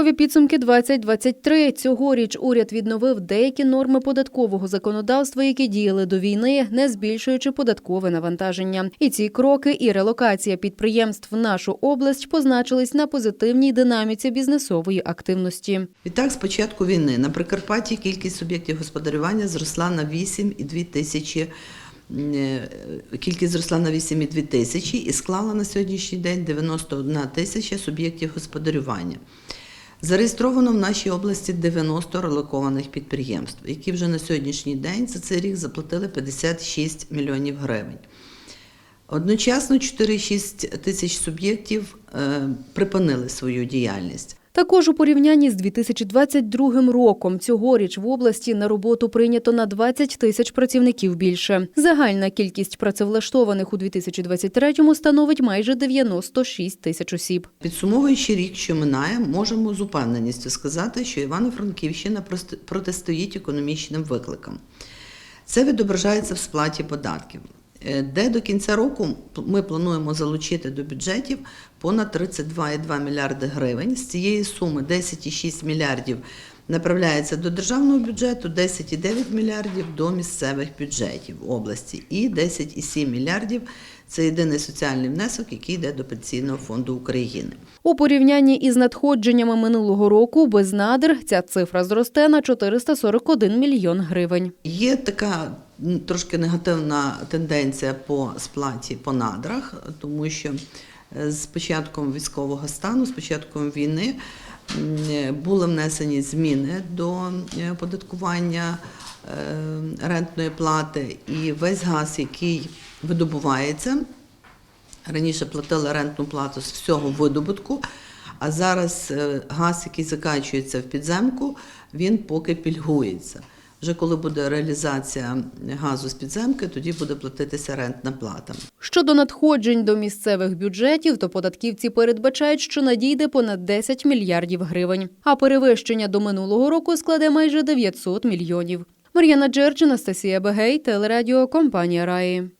Підсумкові підсумки 2023. Цьогоріч уряд відновив деякі норми податкового законодавства, які діяли до війни, не збільшуючи податкове навантаження. І ці кроки, і релокація підприємств в нашу область позначились на позитивній динаміці бізнесової активності. Відтак, з початку війни на Прикарпатті кількість суб'єктів господарювання зросла на 8,2 тисячі. е, Кількість зросла на 8,2 тисячі і склала на сьогоднішній день 91 тисяча суб'єктів господарювання. Зареєстровано в нашій області 90 релокованих підприємств, які вже на сьогоднішній день за цей рік заплатили 56 мільйонів гривень. Одночасно 4,6 тисяч суб'єктів е, припинили свою діяльність. Також у порівнянні з 2022 роком цьогоріч в області на роботу прийнято на 20 тисяч працівників більше. Загальна кількість працевлаштованих у 2023-му становить майже 96 тисяч осіб. Підсумовуючи рік, що минає, можемо з упевненістю сказати, що Івано-Франківщина протистоїть економічним викликам. Це відображається в сплаті податків, де до кінця року ми плануємо залучити до бюджетів понад 32,2 мільярди гривень. З цієї суми 10,6 мільярдів направляється до державного бюджету, 10,9 мільярдів до місцевих бюджетів області і 10,7 мільярдів це єдиний соціальний внесок, який йде до Пенсійного фонду України. У порівнянні із надходженнями минулого року без надр ця цифра зросте на 441 мільйон гривень. Є така трошки негативна тенденція по сплаті по надрах, тому що е, з початком військового стану, з початком війни були внесені зміни до е, оподаткування е, рентної плати, і весь газ, який видобувається, раніше платили рентну плату з всього видобутку. А зараз газ, який закачується в підземку, він поки пільгується. Вже коли буде реалізація газу з підземки, тоді буде платитися рентна плата. Щодо надходжень до місцевих бюджетів, то податківці передбачають, що надійде понад 10 мільярдів гривень, а перевищення до минулого року складе майже 900 мільйонів. Мар'яна Джердж, Анастасія Бегей, телерадіо компанія Раї.